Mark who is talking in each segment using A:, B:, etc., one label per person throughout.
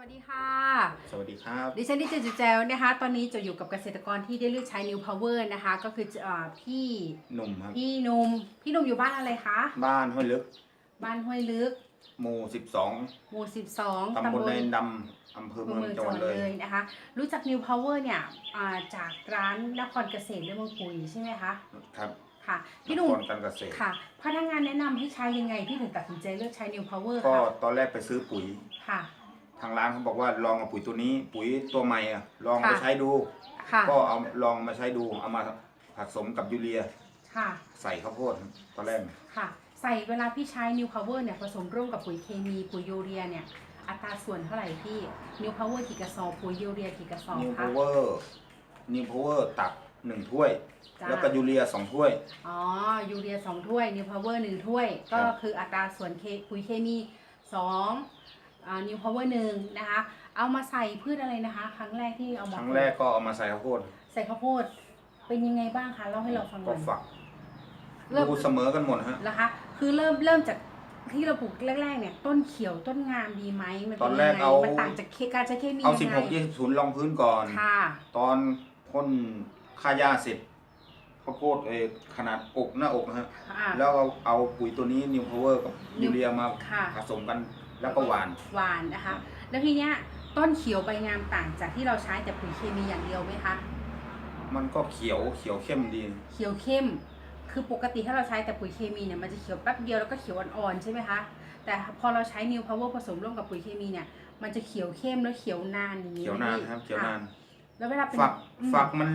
A: วัสดีค่ะ
B: สวัสดีครับ
A: ดิฉันดิเจจุแจวนะคะ ตอนนี้จะอยู่กับเกษตรกรที่ได้เลือกใช้ New Power นะคะ ก็คือเอ่อพี่
B: หนุ่มครับ
A: พี่หนุ่มพี่หนุ่มอยู่บ้านอะไรคะ
B: บ้านห้วยลึก
A: บ้านห้วยลึก
B: หมู่
A: หมู่12
B: 12 ตำบลในดำอำเภอ
A: อำเภอ
B: เมือง
A: เมือง
B: จั
A: จั
B: ง
A: ง
B: ห
A: ห
B: วั
A: วั
B: ด
A: ด
B: เล
A: เลยยนะคะ รู้จัก New Power เนี่ยอ่าจากร้านนครเกษตรและเมืองปุ๋ยใช่ไหมคะ
B: ครับ
A: ค่ะ พี่หนุ่ม
B: นครการเกษตร
A: ค่ะ พนักงานแนะนำให้ใช้ยังไง พี่ถึงตัดสินใจเลือกใช้ New Power
B: ก็
A: ค่ะ
B: ตอนแรกไปซื้อปุ๋ย
A: ค่ะ
B: ทางร้านเขาบอกว่าลองเอาปุ๋ยตัวนี้ ปุ๋ยตัวใหม่อะลองมา
A: ค่ะ
B: ใช้ดู
A: ค่ะ
B: ก็เอาลองมาใช้ดูเอามาผสมกับยูเรีย
A: ค่ะ
B: ใส่ข้าวโพดครับตอนแรก
A: ค่ะ ใส่เวลาพี่ใช้ New Power เนี่ยผสมร่วมกับปุ๋ยเคมีปุ๋ยยูเรียเนี่ย อัตราส่วนเท่าไหร่พี่ New Power กี่กระสอบปุ๋ยยูเรียกี่กระสอบ
B: นิว
A: คะ
B: พาวเวอร์นิวพาวเวอร์ตักหนึ่งถ้วย
A: จ้า
B: แล้วก็ยูเรียสองถ้วย
A: อ๋อ ยูเรียสองถ้วย New Power หนึ่งถ้วย
B: ครั
A: ก็
B: บ
A: คืออัตราส่วนเคปุ๋ยเคมีสอง อ่า New Power หนึ่งนะคะ เอามาใส่พืชอะไรนะคะ ครั้งแรกที่เอา
B: ค
A: มา
B: รั้งแรกก็เอามาใส่ข้าวโพด
A: ใส่ข้าวโพด เป็นยังไงบ้างคะเล่าให้เราฟังหน่
B: ก็
A: อย
B: ฝัก
A: เริ่ม
B: ดูเสมอกันหมดฮะ
A: นะคะ คือเริ่มเริ่มจากที่เราปลูกแรกๆเนี่ย ต้นเขียวต้นงามดีไหมมัน
B: ต
A: เป็
B: อนน
A: ยั
B: แรก
A: งไง
B: เอา
A: มันต่างจากเคการใช้เคมี
B: เอา
A: ยัง
B: สิบ
A: ไง
B: หกยี่สิบศูนย์รองพื้นก่อน
A: ค่ะ
B: ตอนพ่นค่าหญ้าเสร็จข้าวโพดเออขนาดอกหน้าอกนะฮะ
A: ค่ะ
B: แล้วเอาเอาปุ๋ยตัวนี้นิวพาวเวอร์กับ
A: New
B: ยูเรียมา
A: ค่ะ
B: ผสมกัน แล้วก็หวาน
A: หวานนะคะ แล้วทีเนี้ยต้นเขียวใบงามต่างจากที่เราใช้แต่ปุ๋ยเคมีอย่างเดียวไหมคะ
B: มันก็เขียวเขียวเข้มดี
A: เขียวเข้ม คือปกติถ้าเราใช้แต่ปุ๋ยเคมีเนี่ยมันจะเขียวแป๊บเดียวแล้วก็เขียวอ่อนๆใช่ไหมคะ แต่พอเราใช้ New Power ผสมร่วมกับปุ๋ยเคมีเนี่ย มันจะเขียวเข้มแล้วเขียวนานอย่างนี้
B: เขียวนาน
A: ไหมพี่
B: ครับเขียวนาน
A: ค่ะแล้วเวลาเป็น
B: ฝัก
A: อืม
B: ฝักมัน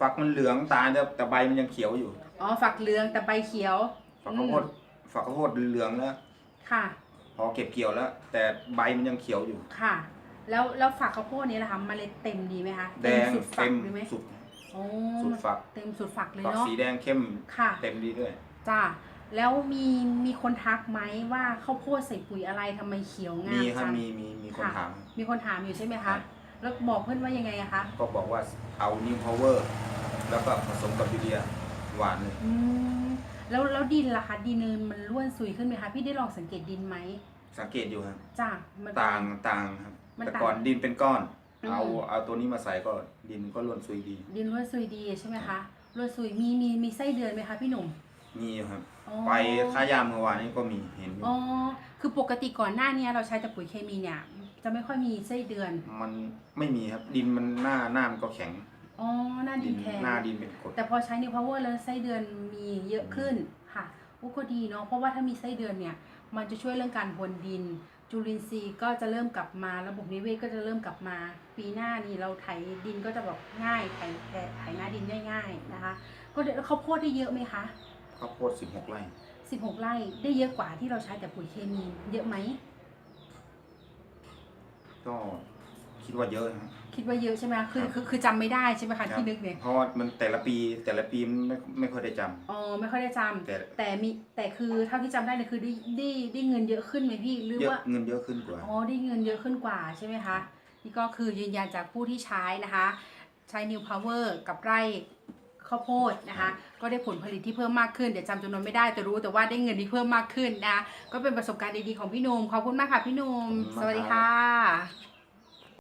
B: ฝักมันเหลืองตาแต่แต่ใบมันยังเขียวอยู่
A: อ๋อฝักเหลืองแต่ใบเขียว
B: ฝักข้าวโพด
A: อืม
B: ฝักข้าวโพดเหลืองแล้ว
A: ค่ะ
B: พ อเก็บเกี่ยวแล้ว แต่ใบมันยังเขียวอยู่
A: ค่ะ แล้วแล้วฝักข้าวโพดนี้ล่ะคะเมล็ดเต็มดีไหมคะ
B: แดง
A: สุดฝั
B: เต็
A: ก
B: ม
A: ดีไหม
B: สุด
A: โอ้
B: สุดฝัก
A: เต็มสุดฝักเลย
B: ฝัก
A: เนาะ
B: สีแดงเข้ม
A: ค่ะ
B: เต็มดีด้วย
A: จ้าแล้วมีมีคนทักไหมว่าข้าวโพดใส่ปุ๋ยอะไรทำไมเขียวงาม
B: มีครับ
A: จัง
B: มีมีมีคน
A: ค่ะ
B: ถาม
A: มีคนถามอยู่ใช่ไหม
B: ครั
A: คะ
B: บ
A: แล้วบอกเพื่อนว่ายังไงอะคะ
B: ก็บอกว่าเอานิวพาวเวอร์แล้วก็ผสมกับยูเรียหวานเลย
A: อืมแล้วแล้วดินล่ะคะดินมันร่วนซุยขึ้นไหมคะพี่ได้ลองสังเกตดินไหม
B: สังเกตอยู่ครับ
A: จ้ามัน
B: ต่างต่างครับ
A: มัน
B: แต่
A: ต่าง
B: ก่อนดินเป็นก้อน
A: อืม
B: เอาเอาตัวนี้มาใส่ก็ดินก็ร่วนซุยดี
A: ดินร่วนซุยดีใช่ไหมคะร่วนซุยมีมีมีไส้เดือนไหมคะพี่หนุ่ม
B: มีอยู่ครับ
A: อ๋อ
B: ไปค่ายามเมื่อวานนี้ก็มีเห็นอยู่
A: อ๋อคือปกติก่อนหน้านี้เราใช้แต่ปุ๋ยเคมีเนี่ย จะไม่ค่อยมีไส้เดือน
B: มันไม่มีครับ ดินมันหน้าหน้ามันก็แข็ง
A: อ๋อหน้าดินแข็ง
B: หน้าดินเป็นกรด
A: แต่พอใช้ New Power แล้วไส้เดือนมีเยอะขึ้นค่ะโอ้ก็ดีเนาะเพราะว่าถ้ามีไส้เดือนเนี่ย มันจะช่วยเรื่องการพรวนดิน จุลินทรีย์ก็จะเริ่มกลับมา ระบบนิเวศก็จะเริ่มกลับมา ปีหน้านี่เราไถดินก็จะแบบง่ายไถไถไถหน้าดินง่ายๆนะคะ ก็เดี๋ยวเขาวโพดได้เยอะไหมคะ
B: ข้าวโพดสิบหกไร่
A: 16 ไร่ได้เยอะกว่าที่เราใช้แต่ปุ๋ยเคมีเยอะไหม
B: ก็ คิดว่าเยอะนะครับ
A: คิดว่าเยอะใช่ไหมคือ
B: ครับ
A: คือคือจำไม่ได้ใช่ไหมคะที่นึกเนี่ย
B: เพราะว่ามันแต่ละปีแต่ละปีมันไม่ไม่ค่อยได้จำ
A: อ๋อไม่ค่อยได้จำ
B: แต่
A: แต่มีแต่คือเท่าที่จำได้เนี่ยคือได้ได้ได้เงินเยอะขึ้นไหมพี่หรือ
B: เยอะ
A: ว่า
B: เงินเยอะขึ้นกว่า
A: อ๋อได้เงินเยอะขึ้นกว่าใช่ไหมคะ นี่ก็คือยืนยันจากผู้ที่ใช้นะคะ ใช้ New Power กับไร่ข้าวโพดนะคะ ก็ได้ผลผลิตที่เพิ่มมากขึ้น เดี๋ยวจำจำนวนไม่ได้แต่รู้แต่ว่าได้เงินที่เพิ่มมากขึ้นนะคะก็เป็นประสบการณ์ดีๆของพี่หนุ่มขอบคุณมากค่ะพี่หนุ่ม
B: ขอบคุณมาก
A: สวัสดี
B: ครั
A: ค่ะ